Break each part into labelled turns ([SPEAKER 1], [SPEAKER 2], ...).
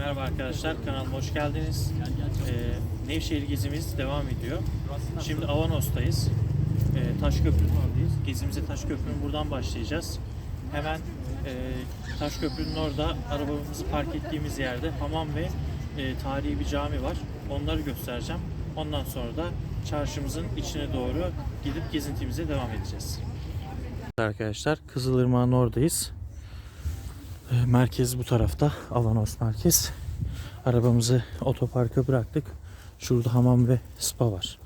[SPEAKER 1] Merhaba arkadaşlar, kanalıma hoş geldiniz. Ee, Nevşehir gezimiz devam ediyor. Şimdi Avanos'tayız. Ee, Taşköprü'nün oradayız. Gezimize Taşköprü'nün buradan başlayacağız. Hemen e, Taşköprü'nün orada arabamızı park ettiğimiz yerde hamam ve e, tarihi bir cami var. Onları göstereceğim. Ondan sonra da çarşımızın içine doğru gidip gezintimize devam edeceğiz. Arkadaşlar Kızılırmak'ın oradayız. E, Merkez bu tarafta. Avanos merkez. Arabamızı otoparka bıraktık. Şurada hamam ve spa var.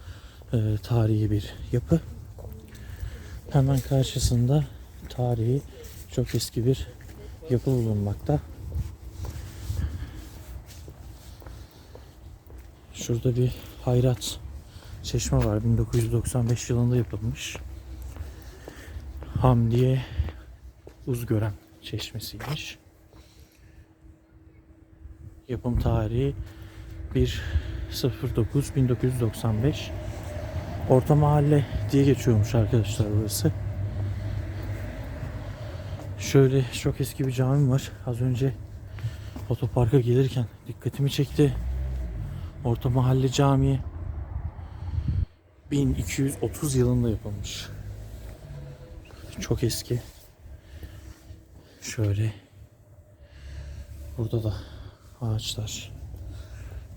[SPEAKER 1] E, tarihi bir yapı. Hemen karşısında tarihi çok eski bir yapı bulunmakta. Şurada bir hayrat çeşme var. 1995 yılında yapılmış. Hamdiye Uzgören çeşmesiymiş. Yapım tarihi 1.09 1995. Orta mahalle diye geçiyormuş arkadaşlar burası. Şöyle çok eski bir cami var. Az önce otoparka gelirken dikkatimi çekti. Orta mahalle camii 1230 yılında yapılmış. Çok eski. Şöyle burada da ağaçlar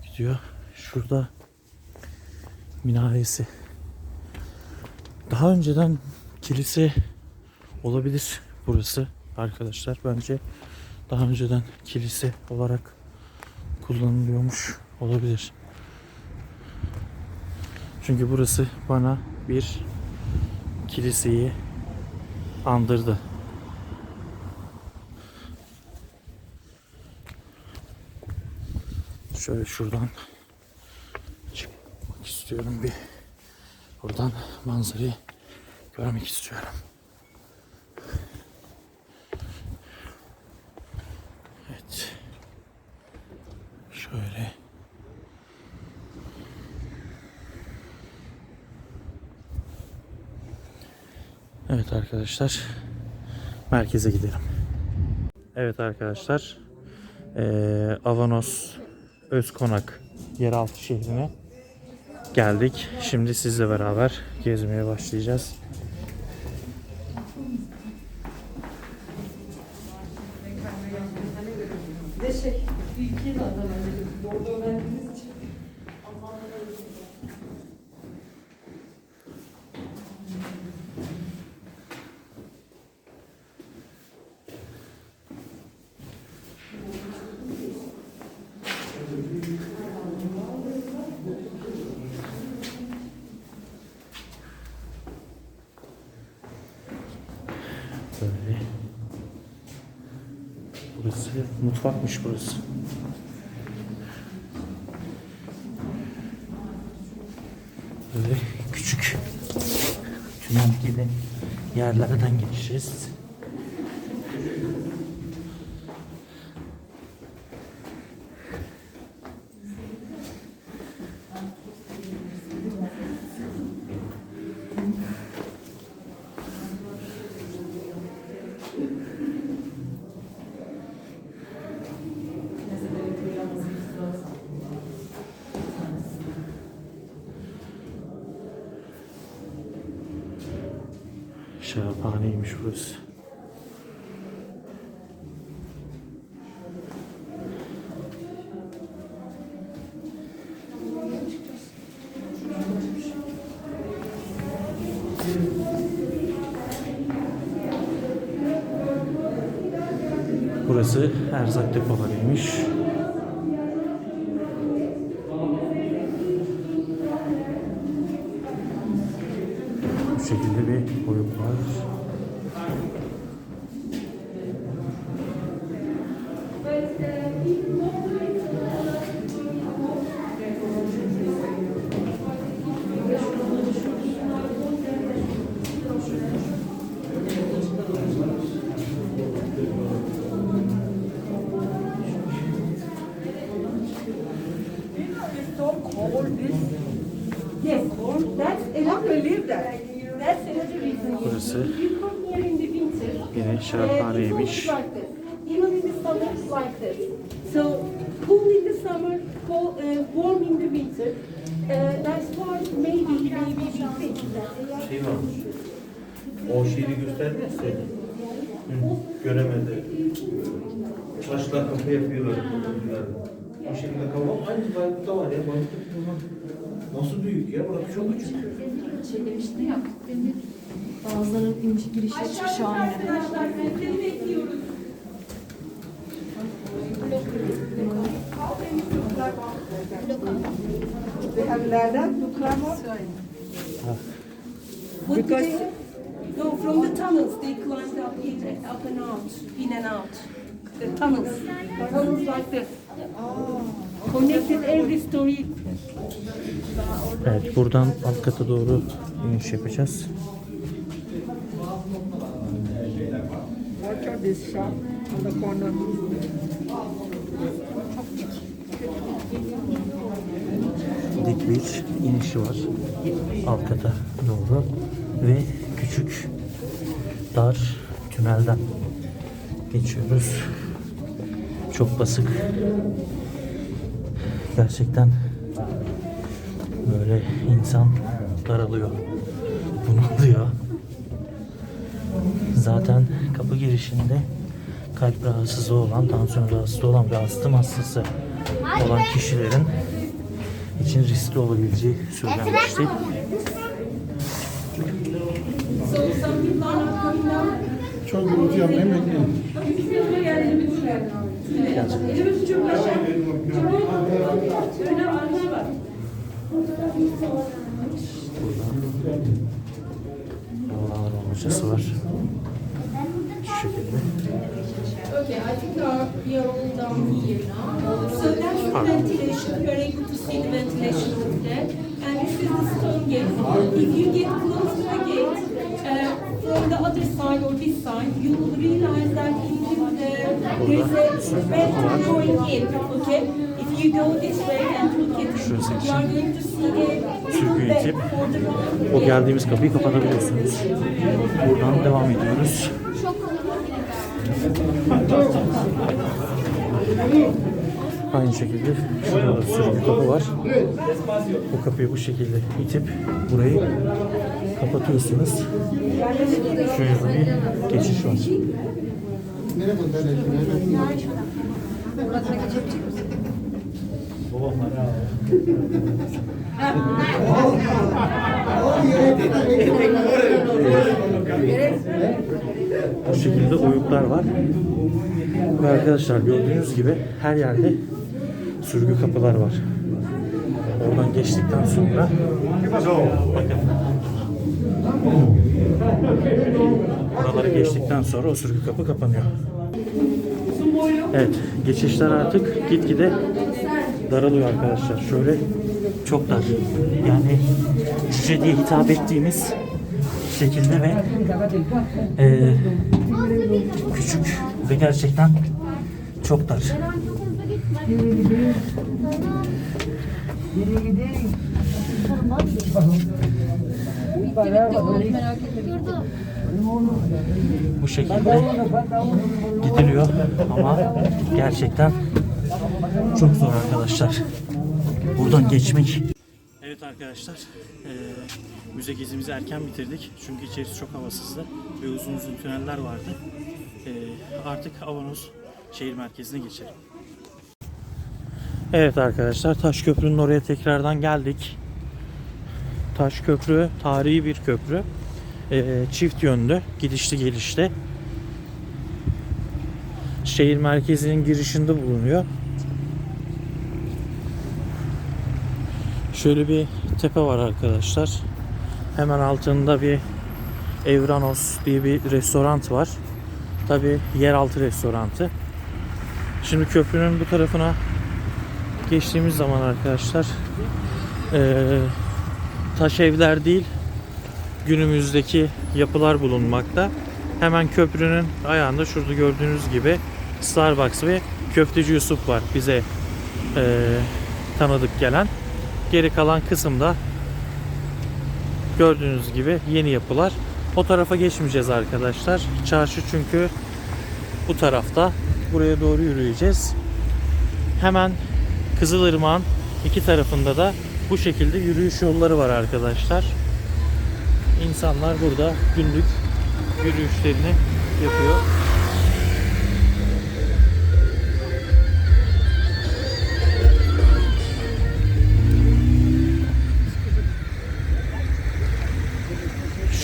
[SPEAKER 1] gidiyor. Şurada minaresi. Daha önceden kilise olabilir burası arkadaşlar. Bence daha önceden kilise olarak kullanılıyormuş olabilir. Çünkü burası bana bir kiliseyi andırdı. Şöyle şuradan çıkmak istiyorum bir. Buradan manzarayı görmek istiyorum. Evet. Şöyle. Evet arkadaşlar. Merkeze gidelim. Evet arkadaşlar. Ee, Avanos Özkonak yeraltı şehrine geldik. Şimdi sizle beraber gezmeye başlayacağız.
[SPEAKER 2] Şey, ülkeyi de adam bordo verdiğimiz için.
[SPEAKER 1] Böyle. Burası mutfakmış burası. Böyle küçük tünel gibi yerlerden geçeceğiz. Şaraphaneymiş burası. Burası erzak depolarıymış. Bu şekilde bir oyuk var.
[SPEAKER 2] Don't call this. Yes, that's another believe that. That's another reason.
[SPEAKER 1] Burası
[SPEAKER 2] You come here in the winter.
[SPEAKER 1] yine
[SPEAKER 2] uh,
[SPEAKER 1] şaraphaneymiş.
[SPEAKER 2] it's always like this. Even in the summer, it's like this. So cool in the summer, cold, uh, warm in the winter. Uh, that's why maybe maybe we think that.
[SPEAKER 3] Şey varmış. O şeyi göstermezse göremedi. Taşla kapı yapıyorlar. Bu şekilde kapı aynı Bayburt'ta var ya. Nasıl büyük ya? Burası çok küçük.
[SPEAKER 4] Şey demişti ya, demir bazılarının ince girişi çıkışı aynı.
[SPEAKER 2] Arkadaşlar sizleri bekliyoruz. What did they? No, from the tunnels they climbed up in, up and out, in and out. The tunnels, tunnels like this. Connected every story.
[SPEAKER 1] Evet buradan alt kata doğru iniş yapacağız.
[SPEAKER 5] Watch out this shop on the corner.
[SPEAKER 1] dik bir inişi var alt kata doğru ve küçük dar tünelden geçiyoruz. Çok basık. Gerçekten böyle insan daralıyor. Bunalıyor. Zaten kapı girişinde kalp rahatsızlığı olan, tansiyon rahatsızlığı olan ve astım hastası olan kişilerin için riskli olabileceği söylenmişti.
[SPEAKER 2] So some people are not coming down.
[SPEAKER 6] Çok gürültü yapmayın bekleyin.
[SPEAKER 2] Bak.
[SPEAKER 1] Havalar hocası var. Şekilde.
[SPEAKER 2] Okay, I think we are all down here now. So that's the ventilation. You are able to see the ventilation over there. And this is the stone gate. If you get close to the gate, uh, from the other side or this side, you will realize that uh, there's a vent going in. Okay? If you go this way and look at it, you are going to see a
[SPEAKER 1] Sürgü itip o geldiğimiz kapıyı kapatabiliyorsunuz. Buradan devam ediyoruz. Aynı şekilde şurada da sürgü kapı var. Bu kapıyı bu şekilde itip burayı kapatıyorsunuz. Şöyle bir geçiş var.
[SPEAKER 6] Nereye gönderelim?
[SPEAKER 1] Bu şekilde oyuklar var. Ve arkadaşlar gördüğünüz gibi her yerde sürgü kapılar var. Oradan geçtikten sonra bakın Buraları geçtikten sonra o sürgü kapı kapanıyor. Evet, geçişler artık gitgide daralıyor arkadaşlar. Şöyle çok dar. Yani cüce diye hitap ettiğimiz şekilde ve eee, küçük ve gerçekten çok dar. Bu şekilde gidiliyor ama gerçekten çok zor arkadaşlar. Buradan geçmek. Arkadaşlar, eee, müze gezimizi erken bitirdik çünkü içerisi çok havasızdı ve uzun uzun tüneller vardı. Eee, artık Avanos şehir merkezine geçelim. Evet arkadaşlar, Taş Köprü'nün oraya tekrardan geldik. Taş Köprü tarihi bir köprü. Eee, çift yönlü, gidişli gelişli. Şehir merkezinin girişinde bulunuyor. Şöyle bir tepe var arkadaşlar. Hemen altında bir Evranos diye bir restoran var. Tabi yeraltı restorantı. Şimdi köprünün bu tarafına geçtiğimiz zaman arkadaşlar taş evler değil günümüzdeki yapılar bulunmakta. Hemen köprünün ayağında şurada gördüğünüz gibi Starbucks ve Köfteci Yusuf var bize eee, tanıdık gelen. Geri kalan kısımda gördüğünüz gibi yeni yapılar. O tarafa geçmeyeceğiz arkadaşlar. Çarşı çünkü bu tarafta. Buraya doğru yürüyeceğiz. Hemen Kızılırmak'ın iki tarafında da bu şekilde yürüyüş yolları var arkadaşlar. İnsanlar burada günlük yürüyüşlerini yapıyor.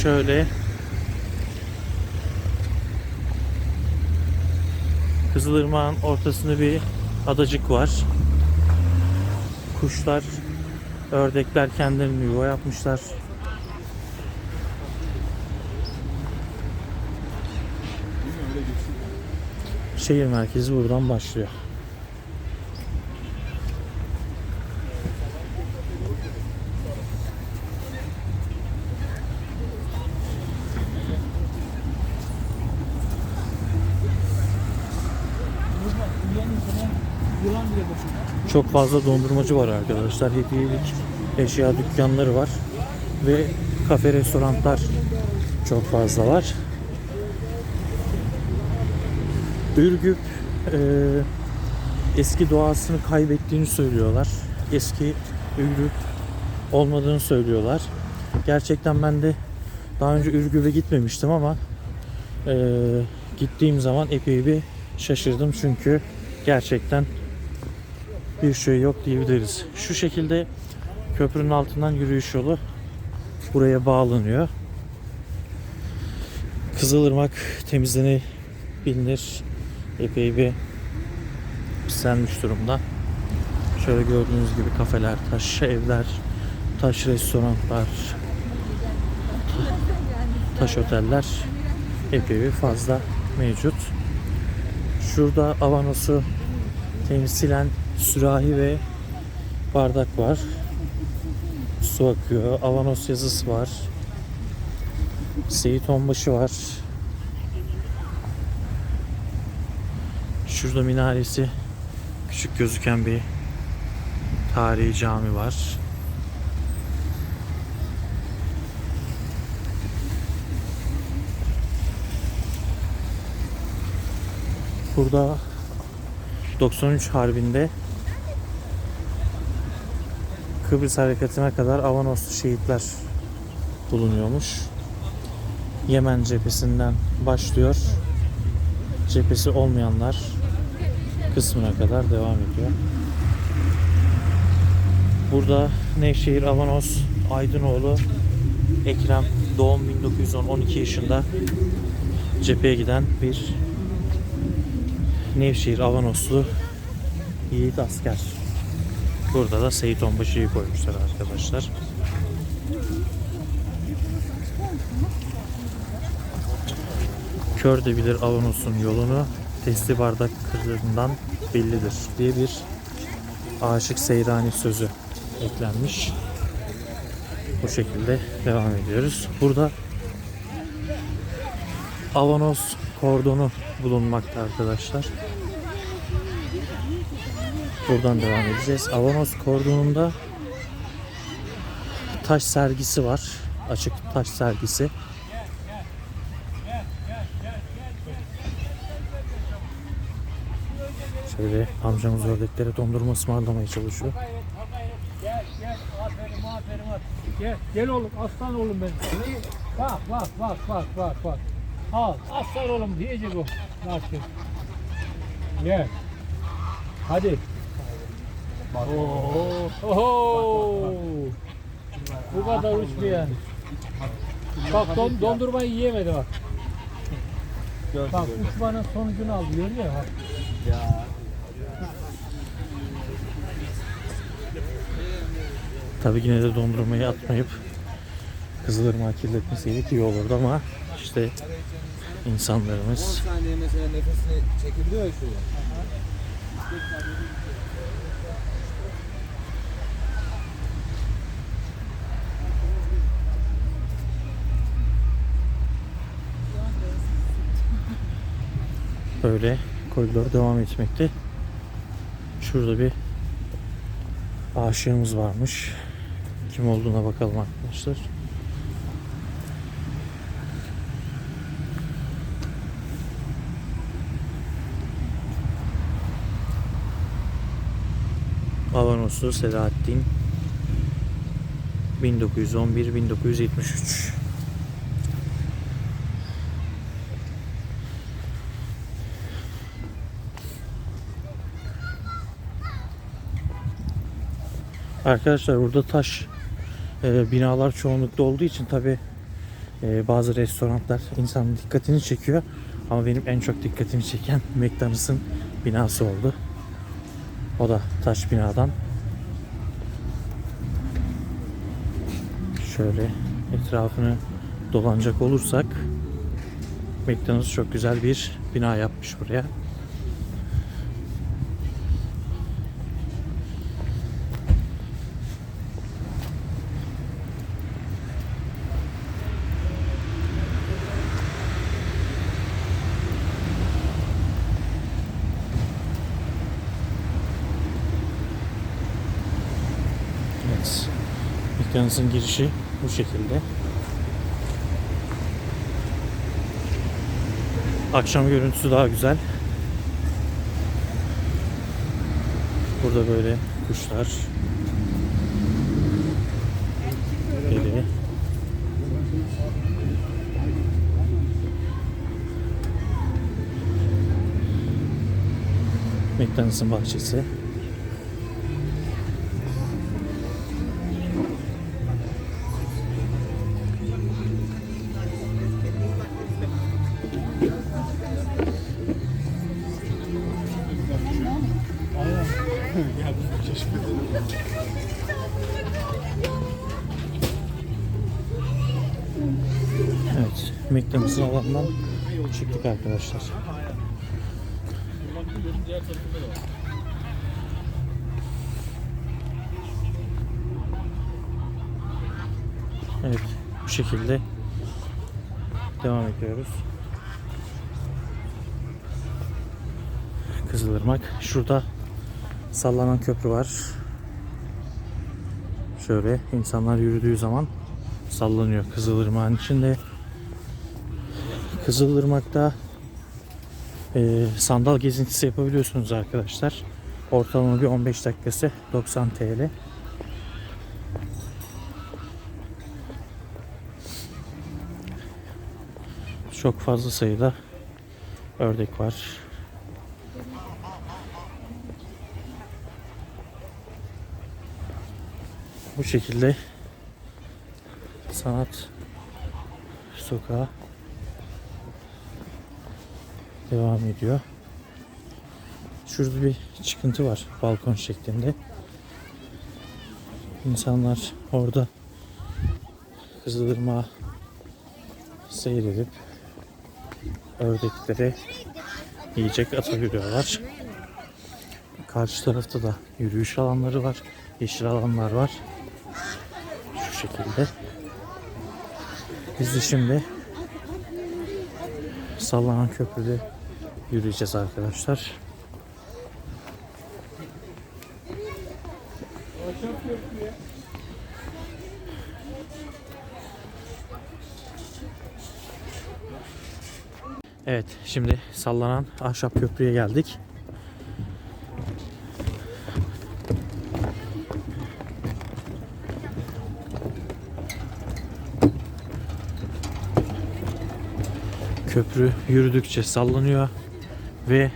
[SPEAKER 1] Şöyle Kızılırmak'ın ortasında bir adacık var. Kuşlar, ördekler kendilerini yuva yapmışlar. Şehir merkezi buradan başlıyor. Çok fazla dondurmacı var arkadaşlar. Hediyelik eşya dükkanları var. Ve kafe restoranlar çok fazla var. Ürgüp e, eski doğasını kaybettiğini söylüyorlar. Eski Ürgüp olmadığını söylüyorlar. Gerçekten ben de daha önce Ürgüp'e gitmemiştim ama e, gittiğim zaman epey bir şaşırdım çünkü gerçekten bir şey yok diyebiliriz. Şu şekilde köprünün altından yürüyüş yolu buraya bağlanıyor. Kızılırmak temizlenebilir. Epey bir pislenmiş durumda. Şöyle gördüğünüz gibi kafeler, taş evler, taş restoranlar, ta- taş oteller epey bir fazla mevcut. Şurada Avanos'u temsilen sürahi ve bardak var. Su akıyor. Avanos yazısı var. Seyit Onbaşı var. Şurada minaresi küçük gözüken bir tarihi cami var. Burada 93 Harbi'nde Kıbrıs Harekatı'na kadar Avanoslu şehitler bulunuyormuş. Yemen cephesinden başlıyor. Cephesi olmayanlar kısmına kadar devam ediyor. Burada Nevşehir Avanos Aydınoğlu Ekrem doğum 1910 12 yaşında cepheye giden bir Nevşehir Avanoslu yiğit asker. Burada da Seyit Onbaşı'yı koymuşlar arkadaşlar. Kör de bilir Avanos'un yolunu testi bardak kırığından bellidir diye bir aşık seyrani sözü eklenmiş. Bu şekilde devam ediyoruz. Burada Avanos kordonu bulunmakta arkadaşlar. Buradan devam edeceğiz. Avanos kordonunda taş sergisi var. Açık taş sergisi. Şöyle amcamız ördeklere dondurma ısmarlamaya çalışıyor.
[SPEAKER 7] Gel gel aferin aferin. Gel gel oğlum aslan oğlum benim. Bak bak bak bak bak bak. Al aslan oğlum diyecek o. Şimdi. Gel. Hadi. Oo. Oho. Bu kadar uçmayan. Bak don, dondurmayı yiyemedi bak. Bak uçmanın sonucunu aldı görüyor musun? Bak.
[SPEAKER 1] Tabii yine de dondurmayı atmayıp Kızılırmağı kirletmeseydik iyi olurdu ama işte insanlarımız
[SPEAKER 8] saniye mesela nefesini çekebiliyor ya
[SPEAKER 1] böyle koridor devam etmekte. Şurada bir aşığımız varmış. Kim olduğuna bakalım arkadaşlar. Avanoslu Selahattin 1911-1973 Arkadaşlar burada taş e, binalar çoğunlukta olduğu için tabi bazı restoranlar insanın dikkatini çekiyor. Ama benim en çok dikkatimi çeken McDonald's'ın binası oldu. O da taş binadan. Şöyle etrafını dolanacak olursak McDonald's çok güzel bir bina yapmış buraya. Evet. McDonald's'ın girişi bu şekilde. Akşam görüntüsü daha güzel. Burada böyle kuşlar. Geri. McDonald's'ın bahçesi. Çıktık arkadaşlar. Evet, bu şekilde devam ediyoruz. Kızılırmak. Şurada sallanan köprü var. Şöyle insanlar yürüdüğü zaman sallanıyor Kızılırmak'ın içinde. Kızılırmak'ta e, sandal gezintisi yapabiliyorsunuz arkadaşlar. Ortalama bir 15 dakikası 90 TL. Çok fazla sayıda ördek var. Bu şekilde sanat sokağı devam ediyor. Şurada bir çıkıntı var balkon şeklinde. İnsanlar orada Kızılırmağı seyredip ördeklere yiyecek atabiliyorlar. Karşı tarafta da yürüyüş alanları var. Yeşil alanlar var. Şu şekilde. Biz de şimdi sallanan köprüde yürüyeceğiz arkadaşlar. Evet, şimdi sallanan ahşap köprüye geldik. Köprü yürüdükçe sallanıyor ve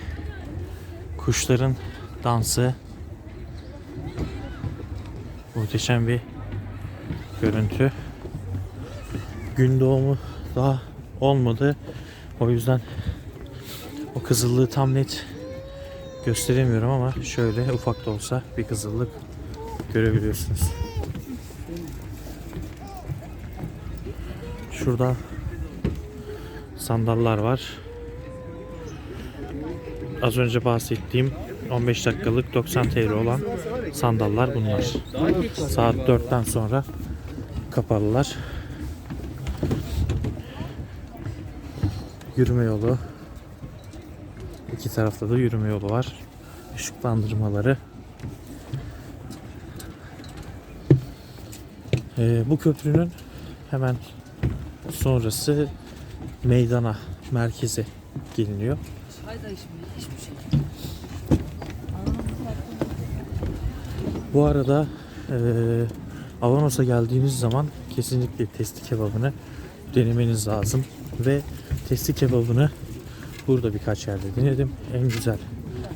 [SPEAKER 1] kuşların dansı muhteşem bir görüntü. Gün doğumu daha olmadı. O yüzden o kızıllığı tam net gösteremiyorum ama şöyle ufak da olsa bir kızıllık görebiliyorsunuz. Şurada sandallar var. Az önce bahsettiğim 15 dakikalık 90 TL olan sandallar bunlar. Saat 4'ten sonra kapalılar. Yürüme yolu. İki tarafta da yürüme yolu var. Işıklandırmaları. Ee, bu köprünün hemen sonrası meydana, merkeze geliniyor. Bu arada eee Avanos'a geldiğiniz zaman kesinlikle testi kebabını denemeniz lazım. Ve testi kebabını burada birkaç yerde denedim. En güzel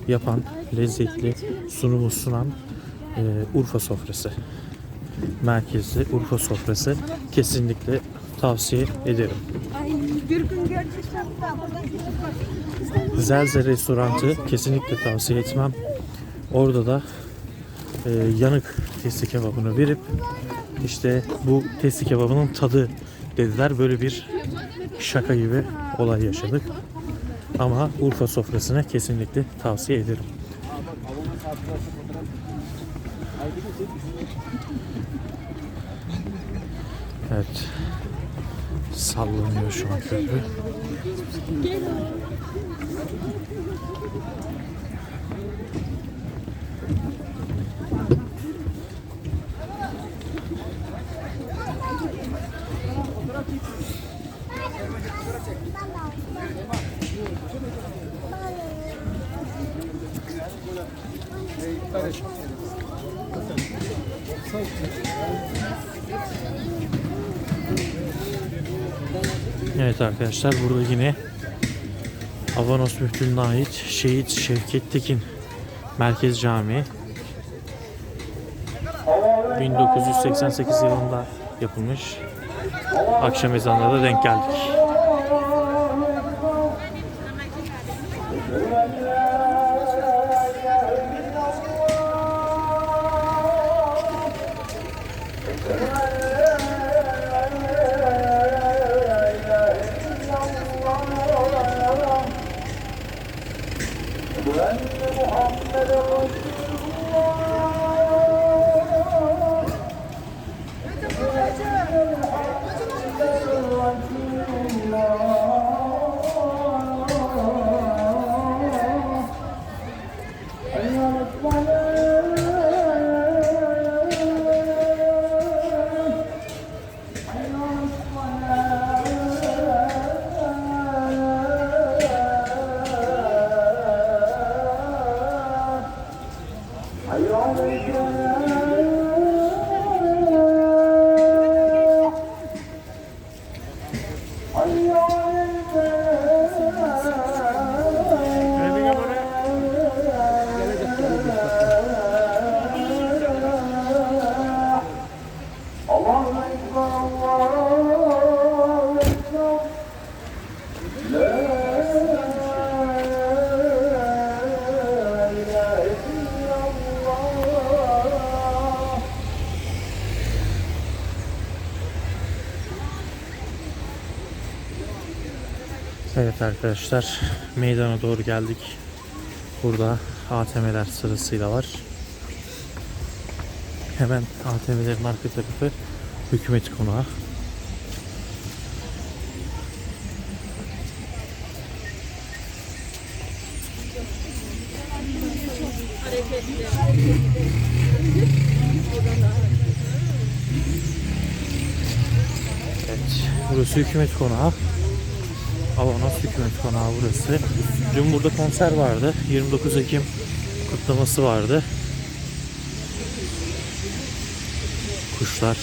[SPEAKER 1] yapan, lezzetli sunumu sunan eee, Urfa sofrası. Merkezli Urfa sofrası kesinlikle tavsiye ederim. Zelze restorantı kesinlikle tavsiye etmem. Orada da e, yanık testi kebabını verip işte bu testi kebabının tadı dediler. Böyle bir şaka gibi olay yaşadık. Ama Urfa sofrasına kesinlikle tavsiye ederim. Evet. Sallanıyor şu an köprü. Evet arkadaşlar burada yine Avanos Müftülüğü'ne ait Şehit Şevket Tekin Merkez Camii 1988 yılında yapılmış. Akşam ezanına da denk geldik. Ben Muhammed'e Resulullah. Evet arkadaşlar meydana doğru geldik. Burada ATM'ler sırasıyla var. Hemen ATM'lerin arka tarafı hükümet konağı. Evet, burası hükümet konağı. Hükümet Konağı burası. Dün burada konser vardı. 29 Ekim kutlaması vardı. Kuşlar.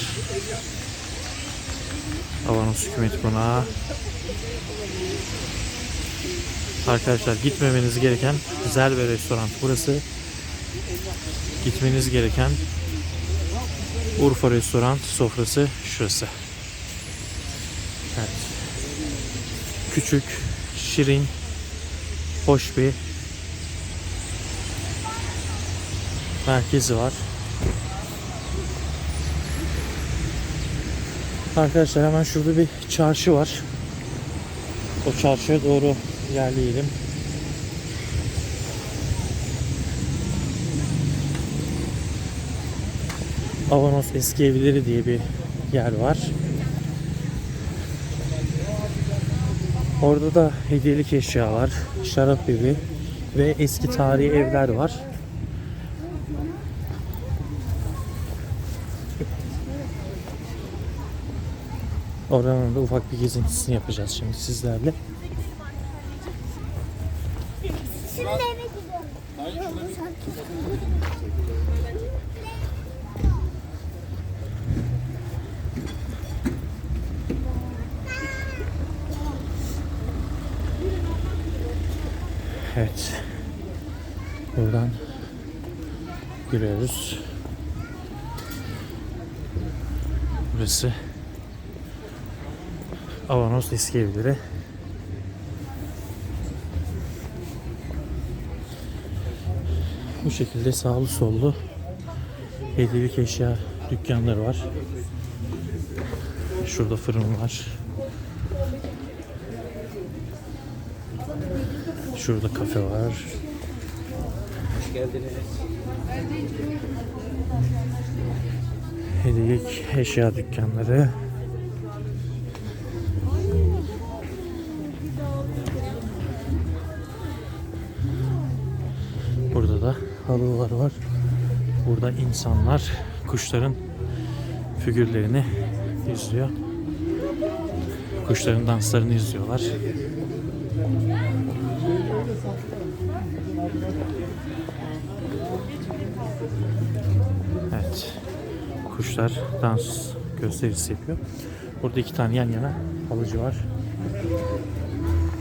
[SPEAKER 1] Avanos Hükümet Konağı. Arkadaşlar gitmemeniz gereken güzel bir restoran burası. Gitmeniz gereken Urfa Restoran sofrası şurası. Evet küçük, şirin, hoş bir merkezi var. Arkadaşlar hemen şurada bir çarşı var. O çarşıya doğru ilerleyelim. Avanos Eski Evleri diye bir yer var. Orada da hediyelik eşyalar, şarap evi ve eski tarihi evler var. Oranın da ufak bir gezintisini yapacağız şimdi sizlerle. Evet. Buradan giriyoruz. Burası Avanos eski evleri. Bu şekilde sağlı sollu hediyelik eşya dükkanları var. Şurada fırın var. Şurada kafe var. Hediyelik eşya dükkanları. Burada insanlar kuşların figürlerini izliyor. Kuşların danslarını izliyorlar. Evet. Kuşlar dans gösterisi yapıyor. Burada iki tane yan yana halıcı var.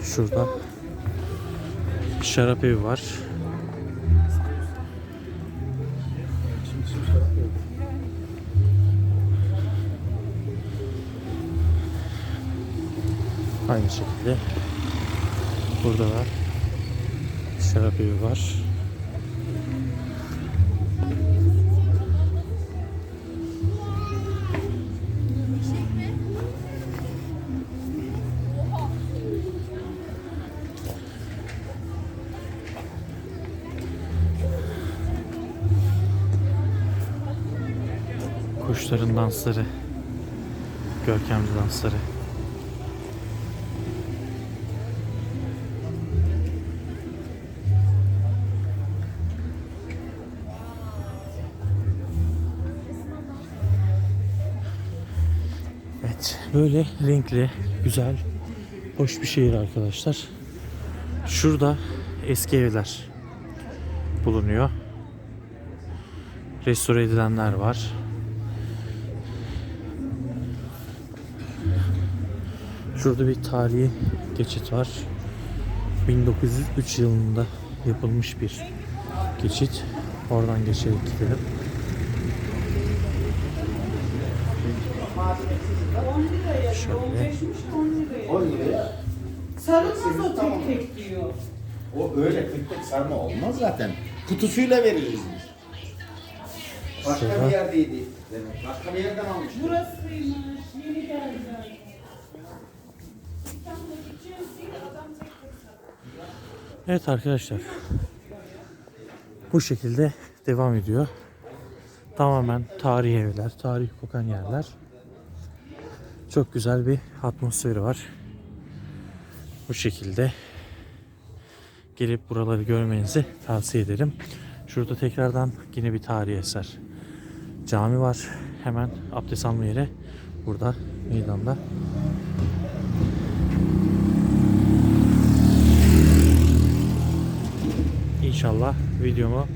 [SPEAKER 1] Şurada şarap evi var. Aynı şekilde burada da şarap evi var. Kuşların dansları, görkemli dansları. Evet, böyle renkli, güzel, hoş bir şehir arkadaşlar. Şurada eski evler bulunuyor. Restore edilenler var. Şurada bir tarihi geçit var. 1903 yılında yapılmış bir geçit. Oradan geçerek gidelim. Şöyle.
[SPEAKER 5] Sarılmaz o tek tek diyor.
[SPEAKER 6] O öyle tek tek sarma olmaz zaten. Kutusuyla veririz biz. Başka
[SPEAKER 1] Şurada.
[SPEAKER 6] bir yerdeydi. Demek. Başka bir yerden almış.
[SPEAKER 2] Burasıymış. Yeni geldi.
[SPEAKER 1] Evet arkadaşlar. Bu şekilde devam ediyor. Tamamen tarihi evler, tarih kokan yerler. Çok güzel bir atmosferi var. Bu şekilde gelip buraları görmenizi tavsiye ederim. Şurada tekrardan yine bir tarihi eser. Cami var. Hemen abdest alma yeri burada meydanda. İnşallah videomu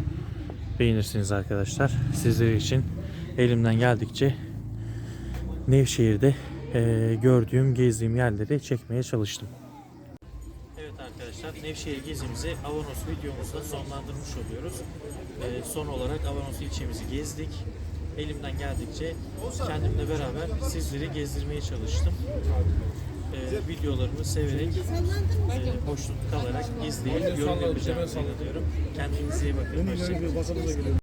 [SPEAKER 1] beğenirsiniz arkadaşlar. Sizler için elimden geldikçe Nevşehir'de eee, gördüğüm, gezdiğim yerleri çekmeye çalıştım. Evet arkadaşlar Nevşehir gezimizi Avanos videomuzda sonlandırmış oluyoruz. Eee, son olarak Avanos ilçemizi gezdik. Elimden geldikçe kendimle beraber sizleri gezdirmeye çalıştım. Eee, videolarımı severek eee hoşnut kalarak izleyip yorum yapacağınızı inanıyorum. Kendinize iyi bakın. Hoşçakalın.